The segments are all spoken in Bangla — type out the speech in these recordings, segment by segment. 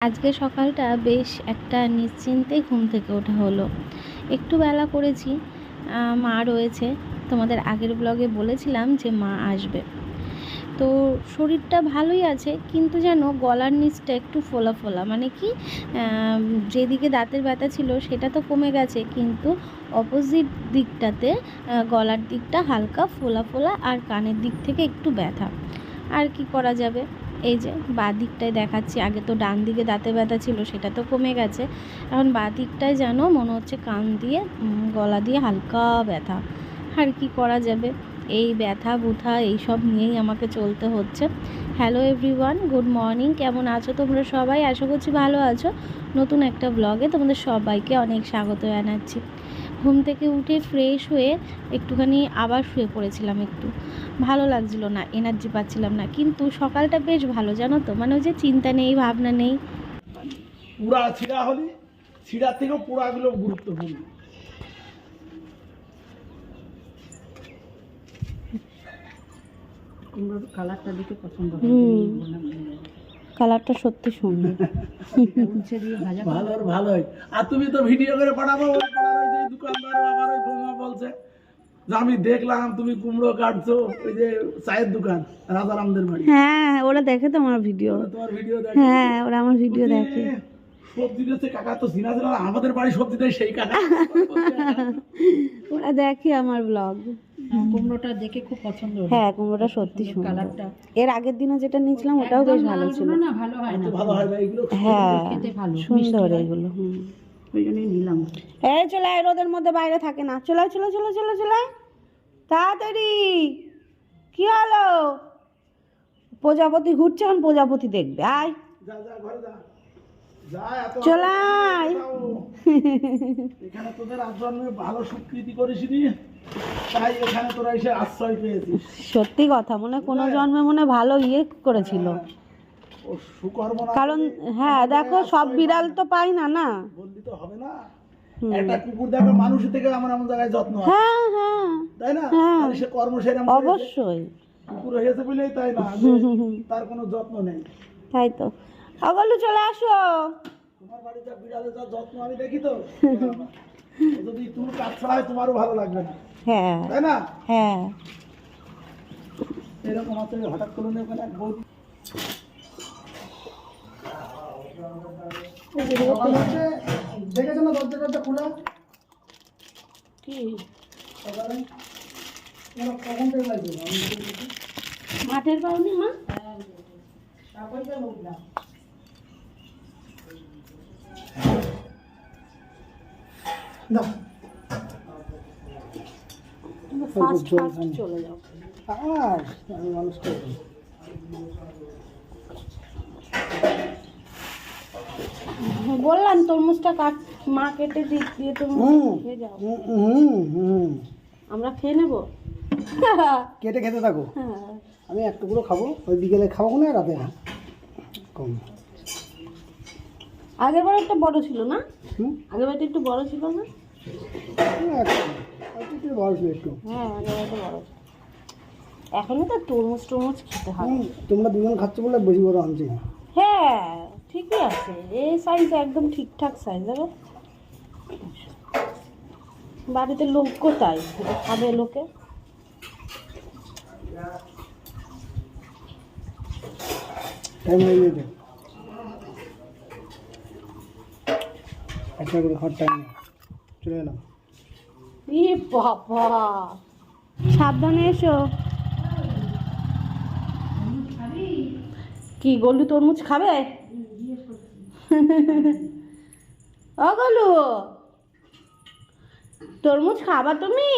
আজকে সকালটা বেশ একটা নিশ্চিন্তে ঘুম থেকে ওঠা হলো। একটু বেলা করেছি মা রয়েছে। তোমাদের আগের ব্লগে বলেছিলাম যে মা আসবে। তো শরীরটা ভালোই আছে, কিন্তু যেন গলার নিচটা একটু ফোলা ফোলা। মানে কি যেদিকে দাঁতের ব্যথা ছিল সেটা তো কমে গেছে, কিন্তু অপোজিট দিকটাতে গলার দিকটা হালকা ফোলা ফোলা আর কানের দিক থেকে একটু ব্যথা। আর কি করা যাবে? এই যে বাঁ দিকটায় দেখাচ্ছি, আগে তো ডান দিকে দাঁতে ব্যথা ছিল, সেটা তো কমে গেছে। এখন বাঁ দিকটায় যেন মনে হচ্ছে কান দিয়ে গলা দিয়ে হালকা ব্যথা। আর কি করা যাবে? এই ব্যথা, বুথা, এইসব নিয়েই আমাকে চলতে হচ্ছে। হ্যালো এভরিওয়ান গুড মর্নিং কেমন আছো তোমরা সবাই? আশা করছি ভালো আছো। নতুন একটা ব্লগে তোমাদের সবাইকে অনেক স্বাগত জানাচ্ছি। ঘুম থেকে উঠে ফ্রেশ হয়ে একটুখানি আবার শুয়ে পড়েছিলাম একটু। ভালো লাগছিল না এনার্জি পাচ্ছিলাম না কিন্তু সকালটা বেশ ভালো জানো তো? মানে ওই যে চিন্তা নেই ভাবনা নেই। পুরা ছিঁড়া হলে থেকেও পোড়াগুলো গুরুত্বপূর্ণ। কালারটা দেখে পছন্দ কালারটা সত্যি সুন্দর। ভালো ভালোই। আর তুমি তো ভিডিও করে পাঠাবো আবার ওই বৌমা বলছে আমি দেখলাম তুমি কুমড়ো কাটছো ওই যে চায়ের দোকান রাজারামদের বাড়ি। হ্যাঁ ওরা দেখে তো আমার ভিডিও তোমার ভিডিও দেখে। হ্যাঁ ওরা আমার ভিডিও দেখে। সবজি দিচ্ছে কাকা তো চিনা ছিল আমাদের বাড়ি সবজি দেয় সেই কাকা। ওরা দেখে আমার ব্লগ কুমড়োটা দেখে খুব পছন্দ হ্যাঁ কুমড়োটা সত্যি সুন্দর কালারটা এর আগের দিনে যেটা নিয়েছিলাম ওটাও বেশ ভালো ছিল। না ভালো হয় না। ভালো হয় না এগুলো হ্যাঁ খেতে ভালো। সুন্দর এগুলো। হুম। ওই জন্যই নিলাম। এই চলে আয় রোদের মধ্যে বাইরে থাকে না। চলে চলে চলে চলে চলে তাড়াতাড়ি। কি হলো? প্রজাপতি ঘুরছে এখন প্রজাপতি দেখবে আয়। যা যা ঘরে যা। যা এত চলে আয়। যাও। এখানে তোদের আচরণে ভালো স্বীকৃতি করিসনি তাই এখানে তোরা এসে আশ্রয় পেয়েছিস। সত্যি কথা মনে হয় কোনো জন্মে মনে হয় ভালো ইয়ে করেছিল। ও সুকর্ম কারণ হ্যাঁ দেখো সব বিড়াল তো পাই না না। বললি তো হবে না। একটা কুকুর দেখো মানুষ থেকে আমার এমন জায়গায় যত্ন হ্যাঁ হ্যাঁ। তাই না? হ্যাঁ। সে কর্ম সেরকম অবশ্যই। কুকুর হয়েছে বলেই তাই না? তার কোনো যত্ন নেই। তাই তো। অগলু চলে আসো। তোমার বাড়িতে বিড়ালের যা যত্ন আমি দেখি তো। যদি তুমি কাজ ছাড়া তোমারও ভালো লাগবে না। হ্যাঁ। তাই না? হ্যাঁ। এরকম আছে হঠাৎ করে ওখানে দেখেছ না দরজা দরজা খোলা কি সকালে কখন থেকে লাগবে মাঠের পাওনি মা? না ফার্স্ট ফার্স্ট চলে যাও। আর আমি মানুষ করব। বললাম তরমুজটা কাট মা কেটে দিয়ে হুম। খেয়ে যাও। আমরা খেয়ে নেব? কেটে খেতে থাকো। হ্যাঁ। আমি এক টুকরো খাব ওই বিকেলে খাব না রাতে না। কম। আগের বার একটা বড় ছিল না? হুম? আগের বারটা একটু বড় ছিল না? একটু বড় ছিল একটু। হ্যাঁ আগের বারটা বড় ছিল। এখনই তো তরমুজ টরমুজ খেতে হুম, তোমরা দুজন খাচ্ছ বলে বেশি বড় আনছি হ্যাঁ ঠিকই আছে। এই সাইজ একদম ঠিকঠাক সাইজ হবে বাড়িতে লোক কোথায়? খাবে লোকে? টাইম গেছে। একটা করে খাওয়ার চলে এলাম। ই বাবা! সাবধানে এসো। কি গলু তরমুজ খাবে? ও গলু তরমুজ খাবা তুমি?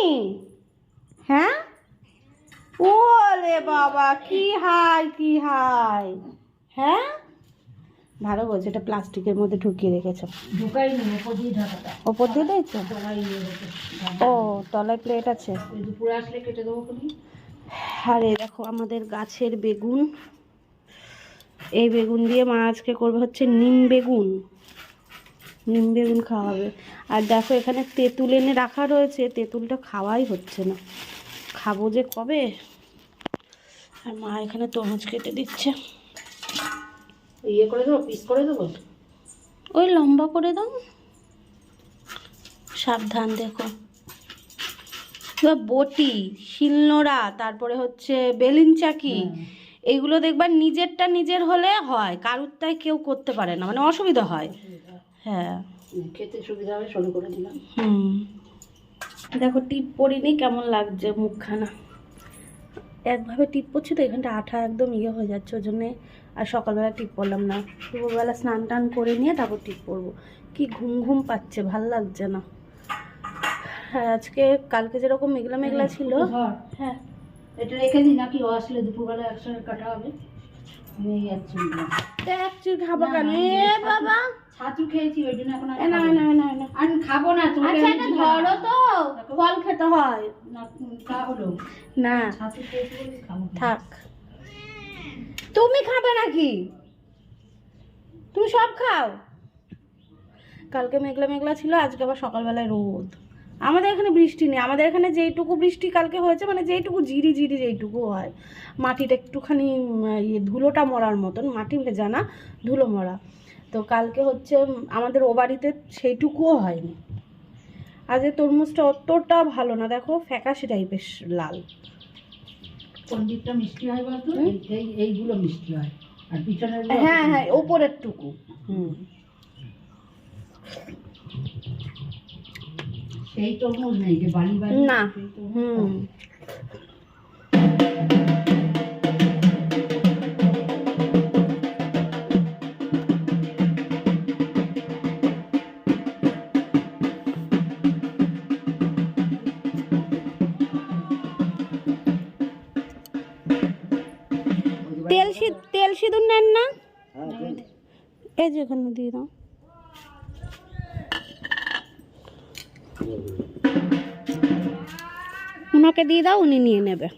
হ্যাঁ? ওলে বাবা কি হাই কি হাই। হ্যাঁ? ভালো বলছে এটা প্লাস্টিকের মধ্যে ঢুকিয়ে রেখেছো। ওপর দিয়ে দিয়েছ? ও তলায় প্লেট আছে। দুপুরে আসলে কেটে দেবো আর দেখো আমাদের গাছের বেগুন এই বেগুন দিয়ে মা আজকে করবে হচ্ছে নিম বেগুন। নিম বেগুন খাওয়া হবে আর দেখো এখানে তেঁতুল এনে রাখা রয়েছে তেঁতুলটা খাওয়াই হচ্ছে না। খাব যে কবে? আর মা এখানে তরমুজ কেটে দিচ্ছে। ইয়ে করে দেবো পিস করে দেবো? ওই লম্বা করে দাও। সাবধান দেখো। বটি শিলনোড়া তারপরে হচ্ছে বেলিন চাকি এইগুলো দেখবা নিজেরটা নিজের হলে হয় কারুরটাই কেউ করতে পারে না মানে অসুবিধা হয়। হ্যাঁ। খেতে সুবিধা হবে সরু করে দিলাম। হুম। দেখো টিপ পরিনি কেমন লাগছে মুখখানা। একভাবে টিপ পরছি তো এখানটা আঠা একদম ইয়ে হয়ে যাচ্ছে ওই জন্যে আর সকালবেলা টিপ পরলাম না। দুপুরবেলা স্নান টান করে নিয়ে তারপর টিপ পরবো কি ঘুম ঘুম পাচ্ছে ভালো লাগছে না। হ্যাঁ আজকে কালকে যেরকম মেঘলা মেঘলা ছিল হ্যাঁ। এটা রেখে দিই নাকি? ও আসলে দুপুরবেলা একসঙ্গে কাটা হবে। আমি এক চুল দিলাম। এক চুল খাব না, কেন? এ বাবা। ছাতু খেয়েছি ওই জন্য এখন না খাব না। না। না না। আমি খাব না তোকে আচ্ছা এটা ধরো তো ফল খেতে হয়। না, উম, তা হলো। না। ছাতু খেয়েছি বলে খাব না। থাক। তুমি খাবে নাকি? তুমি সব খাও? কালকে মেঘলা মেঘলা ছিল আজকে আবার সকালবেলায় রোদ। আমাদের এখানে বৃষ্টি নেই। আমাদের এখানে যেইটুকু বৃষ্টি কালকে হয়েছে মানে যেইটুকু জিরি জিরি যেইটুকু হয় মাটিটা একটুখানি ইয়ে ধুলোটা মরার মতন মাটি ভেজা না ধুলো মরা। তো কালকে হচ্ছে আমাদের ও বাড়িতে সেইটুকুও হয়নি। আজ এই তরমুজটা অতটা ভালো না দেখো ফ্যাকাশি টাইপের লাল। মিষ্টি হয় এই এইগুলো মিষ্টি হয়। আর পিছনের হ্যাঁ হ্যাঁ ওপরের টুকু হুম। সেই তরমুজ নেই যে বালি বালি না। হুম। তেল সিঁদুর নেন না? এই যে এখানে দিয়ে দাও। ওনাকে দিয়ে দাও উনি নিয়ে নেবে।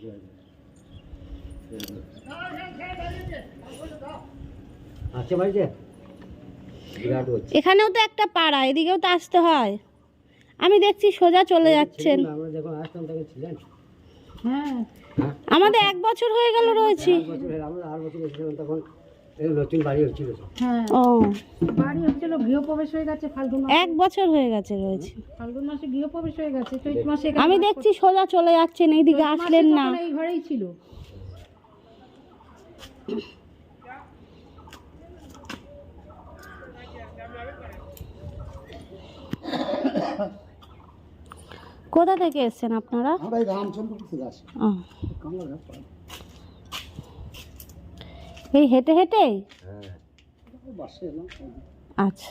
এখানেও তো একটা পাড়া এদিকেও তো আসতে হয়। আমি দেখছি সোজা চলে যাচ্ছেন। আমরা যখন আসতাম তখন ছিলেন? হ্যাঁ। আমাদের এক বছর হয়ে গেল রয়েছি। নতুন বাড়ি হ্যাঁ ও। বাড়ি হচ্ছিল গৃহপ্রবেশ হয়ে গেছে ফাল্গুন মাসে। এক বছর হয়ে গেছে রয়েছে। ফাল্গুন মাসে গৃহপ্রবেশ হয়ে গেছে চৈত মাসে আমি দেখছি সোজা চলে যাচ্ছেন এইদিকে আসলেন না। এই ঘরেই ছিল। কোথা থেকে এসেছেন আপনারা? আমরা থেকে আসি। এই হেঁটে হেঁটে? হ্যাঁ। বাসে এলাম। আচ্ছা।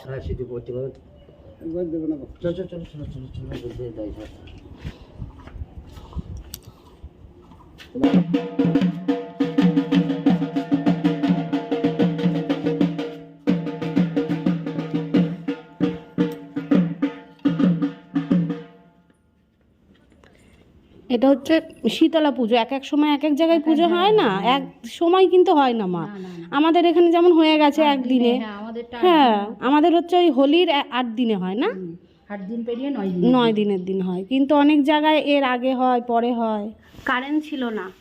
এটা হচ্ছে শীতলা পুজো এক এক সময় এক এক জায়গায় পুজো হয় না? এক সময় কিন্তু হয় না মা। আমাদের এখানে যেমন হয়ে গেছে একদিনে হ্যাঁ হ্যাঁ আমাদের হচ্ছে ওই হোলির আট দিনে হয় না? আট দিন পেরিয়ে নয় দিন। নয় দিনের দিন হয়। কিন্তু অনেক জায়গায় এর আগে হয় পরে হয়। কারেন্ট ছিল না।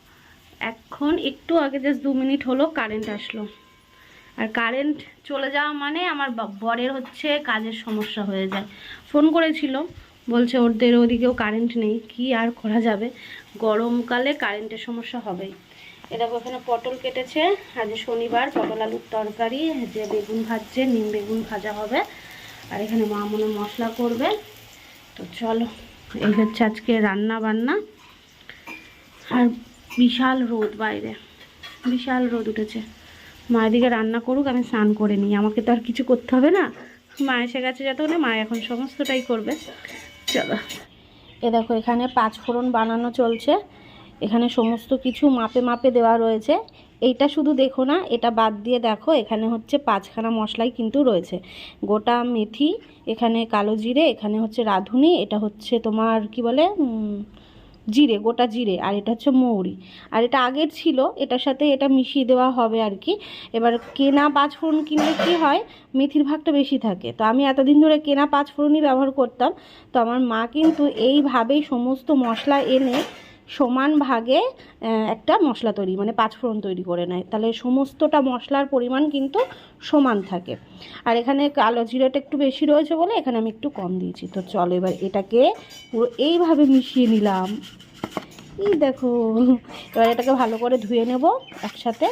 এখন একটু আগে জাস্ট দু মিনিট হলো কারেন্ট আসলো। আর কারেন্ট চলে যাওয়া মানে আমার বরের হচ্ছে কাজের সমস্যা হয়ে যায়। ফোন করেছিল। বলছে, ওদের ওদিকেও কারেন্ট নেই। কি আর করা যাবে? গরমকালে কারেন্টের সমস্যা হবেই। এরকম এখানে পটল কেটেছে। আজ শনিবার পটল আলুর তরকারি, যে বেগুন ভাজছে, নিম বেগুন ভাজা হবে। আর এখানে মা মনে মশলা করবে। তো চলো, এই হচ্ছে আজকে রান্না বান্না আর বিশাল রোদ বাইরে। বিশাল রোদ উঠেছে। মা এদিকে রান্না করুক, আমি স্নান করে নিই। আমাকে তো আর কিছু করতে হবে না। মা এসে গেছে যতক্ষণে, মা এখন সমস্তটাই করবে। চলো। এ দেখো, এখানে পাঁচ ফোড়ন বানানো চলছে। এখানে সমস্ত কিছু মাপে মাপে দেওয়া রয়েছে। এইটা শুধু দেখো না, এটা বাদ দিয়ে দেখো, এখানে হচ্ছে পাঁচখানা মশলাই কিন্তু রয়েছে। গোটা মেথি, এখানে কালো জিরে, এখানে হচ্ছে রাঁধুনি, এটা হচ্ছে তোমার কি বলে জিরে, গোটা জিরে, আর এটা হচ্ছে মৌরি। আর এটা আগের ছিল, এটার সাথে এটা মিশিয়ে দেওয়া হবে আর কি। এবার কেনা পাঁচফোড়ন কিনলে কি হয়, মেথির ভাগটা বেশি থাকে। তো আমি এতদিন ধরে কেনা পাঁচ ফোড়নই ব্যবহার করতাম। তো আমার মা কিন্তু এইভাবেই সমস্ত মশলা এনে সমান ভাগে একটা মশলা তৈরি মানে পাঁচফোড়ন তৈরি করে নেয়। তাহলে সমস্তটা মশলার পরিমাণ কিন্তু সমান থাকে। আর এখানে কালো জিরাটা একটু বেশি রয়েছে বলে এখানে আমি একটু কম দিয়েছি। তো চলো এবার এটাকে পুরো এইভাবে মিশিয়ে নিলাম। এই দেখো এবার এটাকে ভালো করে ধুয়ে নেব একসাথে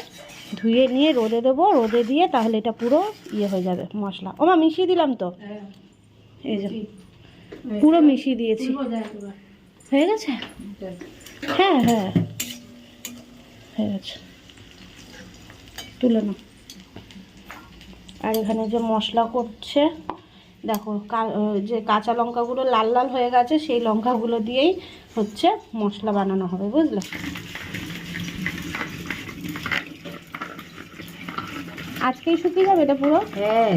ধুয়ে নিয়ে রোদে দেবো। রোদে দিয়ে তাহলে এটা পুরো ইয়ে হয়ে যাবে মশলা। ওমা মিশিয়ে দিলাম তো? হ্যাঁ। এই যে পুরো মিশিয়ে দিয়েছি। হয়ে গেছে। হ্যাঁ হ্যাঁ। হয়ে গেছে তুলে নাও। আর এখানে যে মশলা করছে, দেখো যে কাঁচা লঙ্কাগুলো লাল লাল হয়ে গেছে, সেই লঙ্কাগুলো দিয়েই হচ্ছে মশলা বানানো হবে, বুঝলে? আজকেই শুকিয়ে যাবে এটা পুরো? হ্যাঁ।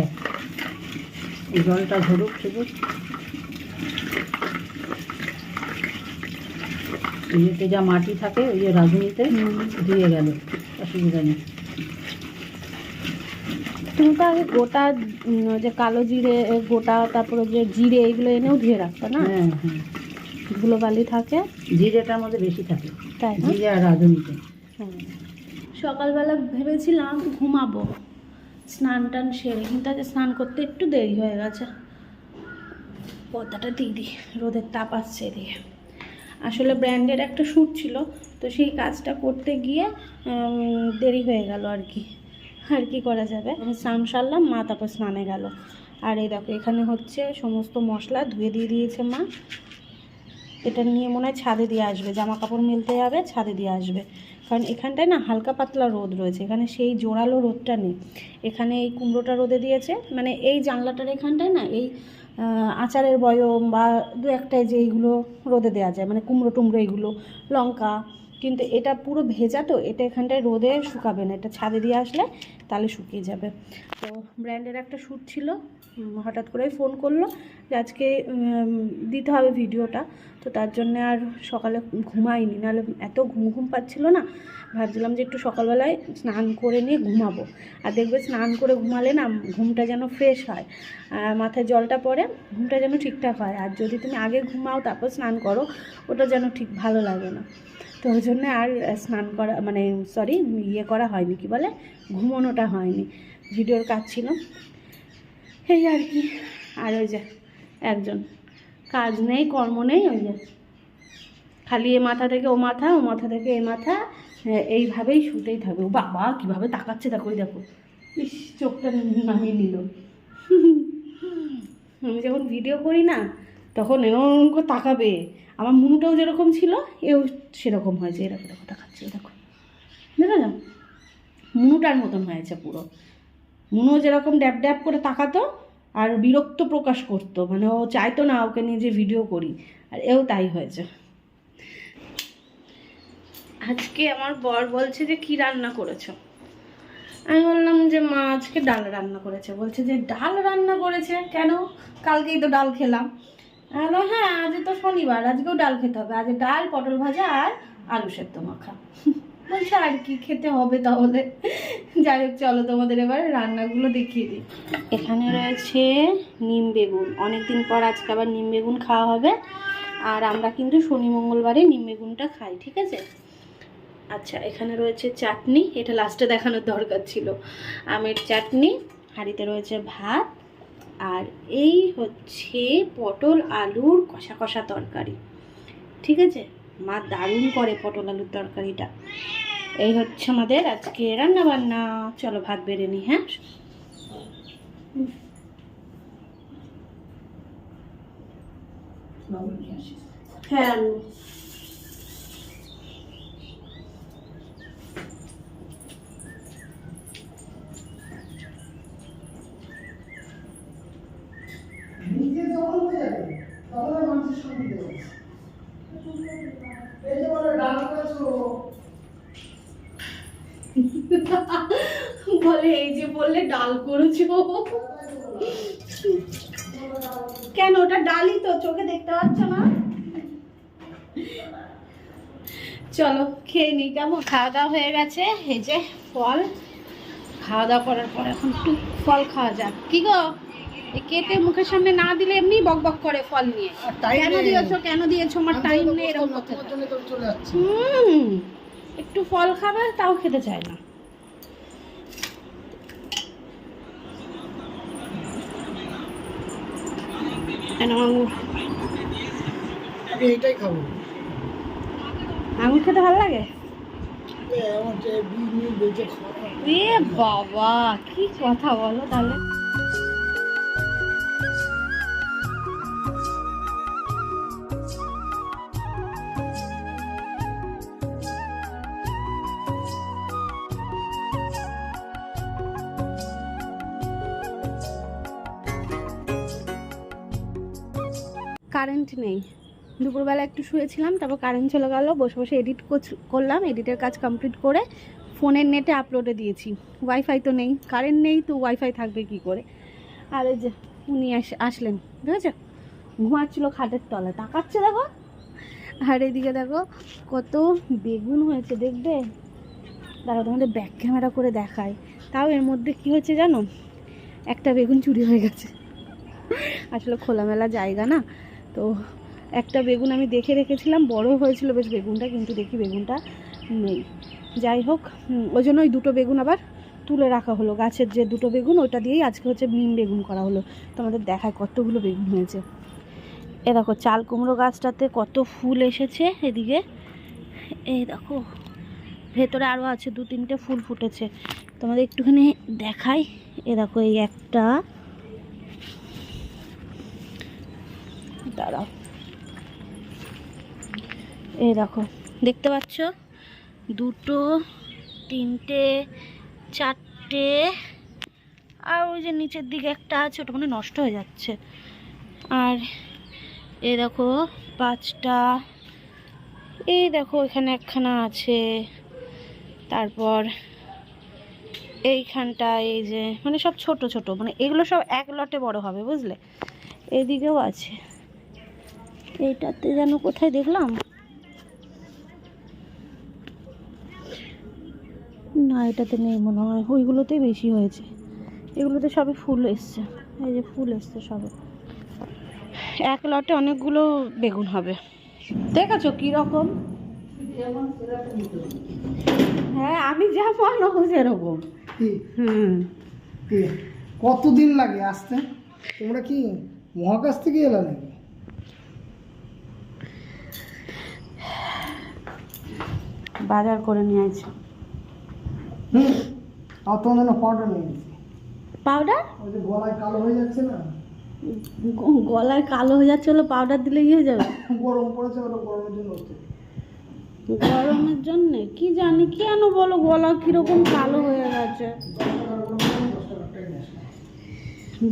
জলটা ধরুক শুধু ইয়েতে যা মাটি থাকে ওই যে রাঁধুনিতে দিয়ে গেল অসুবিধা নেই। তুমি তো আগে গোটা যে কালো জিরে গোটা তারপরে যে জিরে এগুলো এনেও ধুয়ে রাখতো না? হ্যাঁ হ্যাঁ। ধুলো বালি থাকে? জিরেটার মধ্যে বেশি থাকে তাই জিরে আর রাঁধুনিতে। হ্যাঁ। সকালবেলা ভেবেছিলাম ঘুমাবো স্নান টান সেরে কিন্তু আজ স্নান করতে একটু দেরি হয়ে গেছে। পর্দাটা দিয়ে দিই রোদের তাপ আসছে এদিকে। আসলে ব্র্যান্ডের একটা শ্যুট ছিল, তো সেই কাজটা করতে গিয়ে দেরি হয়ে গেল আর কি। আর কি করা যাবে? স্নান সারলাম, মা তারপর স্নানে গেল। আর এই দেখো, এখানে হচ্ছে সমস্ত মশলা ধুয়ে দিয়ে দিয়েছে মা। এটা নিয়ে মনে হয় ছাদে দিয়ে আসবে জামা কাপড় মেলতে যাবে, ছাদে দিয়ে আসবে। কারণ এখানটায় না হালকা পাতলা রোদ রয়েছে, এখানে সেই জোরালো রোদটা নেই। এখানে এই কুমড়োটা রোদে দিয়েছে মানে এই জানলাটার এখানটায় না এই আচারের বয়ম বা দু একটায় যে এইগুলো রোদে দেওয়া যায় মানে কুমড়ো টুমড়ো এইগুলো, লঙ্কা, কিন্তু এটা পুরো ভেজা তো, এটা এখানটায় রোদে শুকাবে না, এটা ছাদে দিয়ে আসলে তাহলে শুকিয়ে যাবে। তো ব্র্যান্ডের একটা শ্যুট ছিল হঠাৎ করেই ফোন করল যে আজকে দিতে হবে ভিডিওটা, তো তার জন্য আর সকালে ঘুমাইনি, নাহলে এত ঘুম ঘুম পাচ্ছিল না ভাবছিলাম যে একটু সকালবেলায় স্নান করে নিয়ে ঘুমাবো। আর দেখবে স্নান করে ঘুমালে না ঘুমটা যেন ফ্রেশ হয়। মাথায় জলটা পড়ে, ঘুমটা যেন ঠিকঠাক হয়। আর যদি তুমি আগে ঘুমাও, তারপর স্নান করো, ওটা যেন ঠিক ভালো লাগে না। তো ওই জন্য আর স্নান করা মানে সরি ইয়ে করা হয়নি। কি বলে? ঘুমানোটা হয়নি। ভিডিওর কাজ ছিল। এই আর কি। আর ওই যে একজন। কাজ নেই, কর্ম নেই, ওই যে। খালি এ মাথা থেকে ও মাথা ও মাথা থেকে এ মাথা এইভাবেই শুতেই থাকবে। বাবা কীভাবে তাকাচ্ছে দেখো দেখো। ইস, চোখটা নামিয়ে নিল। আমি যখন ভিডিও করি না, তখন এরকম করে তাকাবে। আমার মুনুটাও যেরকম ছিল, এও সেরকম হয়েছে। এরকম দেখো তাকাচ্ছে দেখো। দেখো না মুনুটার মতন হয়েছে পুরো। মুনু যেরকম ড্যাব ড্যাব করে তাকাতো, আর বিরক্ত প্রকাশ করতো। মানে ও চাইতো না ওকে নিয়ে যে ভিডিও করি। আর এও তাই হয়েছে। আজকে আমার বর বলছে যে কি রান্না করেছ? আমি বললাম যে মা আজকে ডাল রান্না করেছে। বলছে যে ডাল রান্না করেছে? কেন? কালকেই তো ডাল খেলাম। বললাম, হ্যাঁ আজ তো শনিবার আজকেও ডাল খেতে হবে। আজ ডাল পটল ভাজা আর আলু সেদ্ধ মাখা। বলছে আর কি খেতে হবে তাহলে? যাই হোক চলো তোমাদের এবার রান্নাগুলো দেখিয়ে দিই। এখানে রয়েছে নিম বেগুন। অনেকদিন পর আজকে আবার নিম বেগুন খাওয়া হবে। আর আমরা কিন্তু শনি মঙ্গলবারে নিম বেগুনটা খাই ঠিক আছে? আচ্ছা এখানে রয়েছে চাটনি। এটা লাস্টে দেখানোর দরকার ছিল। আমের চাটনি হাঁড়িতে রয়েছে ভাত আর এই হচ্ছে পটল আলুর কষা কষা তরকারি। ঠিক আছে? মা দারুণ করে পটল আলুর তরকারিটা। এই হচ্ছে আমাদের আজকে রান্না বান্না চলো ভাত বেড়ে নি হ্যাঁ? হ্যাঁ আনব। নিজে যখন হয়ে যাবে তখন আর মানুষের সঙ্গে দেবে এই যে বলে ডাল করেছ বলে এই যে বললে ডাল করেছ কেন ওটা ডালই তো চোখে দেখতে পাচ্ছ না? চলো খেয়ে নিই কেমন? খাওয়া দাওয়া হয়ে গেছে এই যে ফল। খাওয়া দাওয়া করার পর এখন একটু ফল খাওয়া যাক। কি গো? কেটে মুখের সামনে না দিলে এমনি বক বক করে ফল নিয়ে। কেন দিয়েছ কেন দিয়েছ? আমার টাইম নেই এরকম একটু ফল খাবে তাও খেতে চায় না। আঙুর এইটাই খাব। আঙুর খেতে ভালো লাগে? এ বাবা কি কথা বলো তাহলে। কারেন্ট নেই। দুপুরবেলা একটু শুয়েছিলাম, তারপর কারেন্ট চলে গেল, বসে বসে এডিট করলাম এডিটের কাজ কমপ্লিট করে ফোনের নেটে আপলোডে দিয়েছি। ওয়াইফাই তো নেই কারেন্ট নেই তো ওয়াইফাই থাকবে কি করে? আর যে উনি আস- আসলেন, বুঝেছ? ঘুমাচ্ছিল খাটের তলায়, তাকাচ্ছে দেখো। আর এদিকে দেখো কত বেগুন হয়েছে, দেখবে? দাঁড়াও, তোমাদের ব্যাক ক্যামেরা করে দেখায় তাও এর মধ্যে কি হয়েছে জানো? একটা বেগুন চুরি হয়ে গেছে। আসলে খোলামেলা জায়গা না। তো একটা বেগুন আমি দেখে রেখেছিলাম, বড় হয়েছিল বেশ বেগুনটা, কিন্তু দেখি বেগুনটা নেই। যাই হোক ওই জন্য ওই দুটো বেগুন আবার তুলে রাখা হলো। গাছের যে দুটো বেগুন, ওটা দিয়েই আজকে হচ্ছে নিম বেগুন করা হলো। তোমাদের দেখায় কতগুলো বেগুন হয়েছে। এ দেখো, চাল কুমড়ো গাছটাতে কত ফুল এসেছে এদিকে। এই দেখো, ভেতরে আরও আছে দু তিনটে ফুল ফুটেছে। তোমাদের একটুখানি দেখাই। এ দেখো, এই একটা দাঁড়াও এই দেখো, দেখতে পাচ্ছ? দুটো, তিনটে, চারটে, আর ওই যে নিচের দিকে একটা আছে ওটা মানে নষ্ট হয়ে যাচ্ছে। আর এই দেখো, পাঁচটা, এই দেখো, এখানে একখানা আছে। তারপর এইখানটা এই যে মানে সব ছোট ছোট মানে এগুলো সব এক লটে বড় হবে, বুঝলে? এদিকেও আছে। এইটাতে যেন কোথায় দেখলাম? না এটাতে নেই মনে হয়। ওইগুলোতেই বেশি হয়েছে। এগুলোতে সবে ফুল এসছে। এই যে ফুল এসছে সবে। এক লটে অনেকগুলো বেগুন হবে। দেখেছ কীরকম? হ্যাঁ আমি যেমন ও সেরকম। হুম। কতদিন লাগে আসতে? তোমরা কি মহাকাশ থেকে এলা নাকি? বাজার করে নিয়ে আর তোমার জন্য পাউডার নিয়ে এসেছি পাউডার ওই যে গলায় কালো হয়ে যাচ্ছে না? গলায় কালো হয়ে যাচ্ছে হলো পাউডার দিলে ইয়ে হয়ে যাবে? গরম পড়েছে ওটা গরমের জন্য হচ্ছে। গরমের জন্য? কি জানি কেন বলো গলা কীরকম কালো হয়ে গেছে?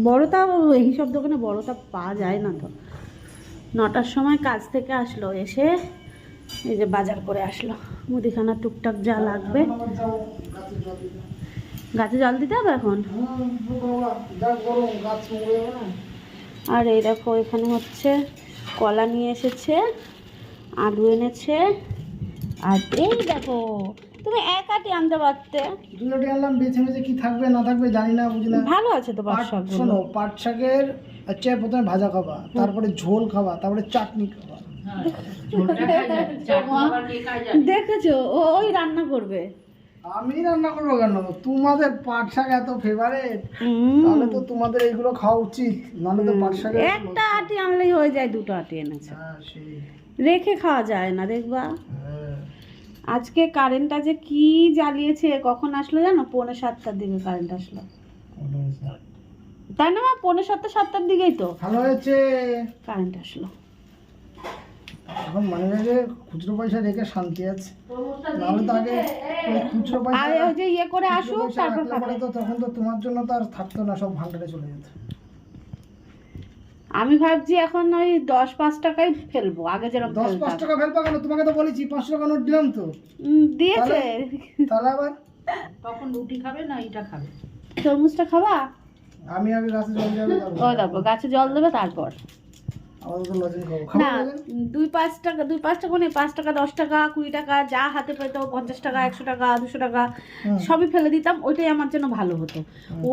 বড়টা এইসব দোকানে বড়টা পাওয়া যায় না তো। নটার সময় কাজ থেকে আসলো এসে এই যে বাজার করে আসলো। মুদিখানা টুকটাক যা লাগবে। গাছে জল দিতে হবে এখন? আর এই দেখো এখানে হচ্ছে কলা নিয়ে এসেছে আলু এনেছে আর এই দেখো তুমি এক আটি আনতে পারতে। দুটোটি আনলাম বেছে বেছে কি থাকবে না থাকবে জানি না বুঝি না। ভালো আছে তো পাট শাক শোনো পাট শাকের হচ্ছে প্রথমে ভাজা খাবা তারপরে ঝোল খাবা তারপরে চাটনি খাবা। দেখেছ? ও ওই রান্না করবে। আমি রান্না করব কেন? তোমাদের পাট শাক এত ফেভারেট তাহলে তো তোমাদের এইগুলো খাওয়া উচিত। নাহলে তো পাট শাকের একটা আটি আনলেই হয়ে যায় দুটো আটি এনেছে। হ্যাঁ রেখে খাওয়া যায় না দেখবা। হ্যাঁ। আজকে কারেন্টটা যে কি জ্বালিয়েছে কখন আসলো জানো? পৌনে সাতটার দিকে কারেন্ট আসলো। তাই না মা? পৌনে সাতটা সাতটার দিকেই তো। ভালো হয়েছে। কারেন্ট আসলো। এখন মানে যে খুচরো পয়সা রেখে শান্তি আছে নাহলে তো আগে খুচরো পয়সা ইয়ে করে আসুক তারপর খাবে তো তখন তো তোমার জন্য তো আর থাকতো না সব ভান্ডারে চলে যেত। আমি ভাবছি এখন ওই দশ পাঁচ টাকাই ফেলব আগে যেরকম দশ পাঁচ টাকা ফেলবা কেন? তোমাকে তো বলেছি পাঁচশো টাকা নোট দিলাম তো। দিয়েছে। তাহলে আবার? তখন রুটি খাবে না এটা খাবে? তরমুজটা খাবা? আমি আগে গাছে জল দেখো গাছে জল দেবে তারপর। না দুই পাঁচ টাকা দুই পাঁচ টাকা নেই পাঁচ টাকা দশ টাকা কুড়ি টাকা যা হাতে পেতো পঞ্চাশ টাকা একশো টাকা দুশো টাকা সবই ফেলে দিতাম ওইটাই আমার জন্য ভালো হতো।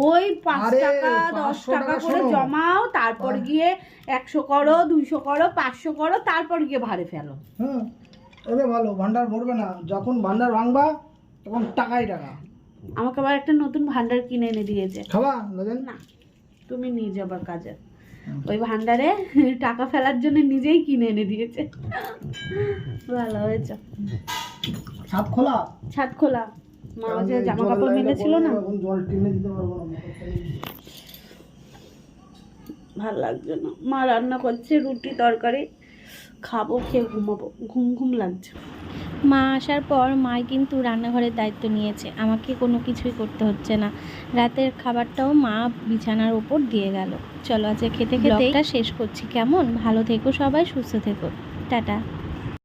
ওই পাঁচ টাকা দশ টাকা করে জমাও তারপর গিয়ে একশো করো দুইশো করো পাঁচশো করো তারপর গিয়ে ভাড়ে ফেলো। হুম। ভালো ভান্ডার ভরবে না। যখন ভান্ডার ভাঙবা তখন টাকাই টাকা। আমাকে আবার একটা নতুন ভান্ডার কিনে এনে দিয়েছে। খাবা না তুমি নিয়ে যাবার কাজে। ওই ভান্ডারে টাকা ফেলার জন্য নিজেই কিনে এনে দিয়েছে। ভালো হয়েছে। ছাদ খোলা? ছাদ খোলা। মা যে জামা কাপড় মিলেছিল মেলেছিল না? ভালো জল টেনে দিতে পারব না ভালো লাগছে না। মা রান্না করছে রুটি তরকারি। খাব খেয়ে ঘুমাবো। ঘুম ঘুম লাগছে। মা আসার পর মা কিন্তু রান্নাঘরের দায়িত্ব নিয়েছে। আমাকে কোনো কিছুই করতে হচ্ছে না। রাতের খাবারটাও মা বিছানার ওপর দিয়ে গেল। চলো আজকে খেতে খেতে শেষ করছি। কেমন? ভালো থেকো সবাই সুস্থ থেকো। টাটা।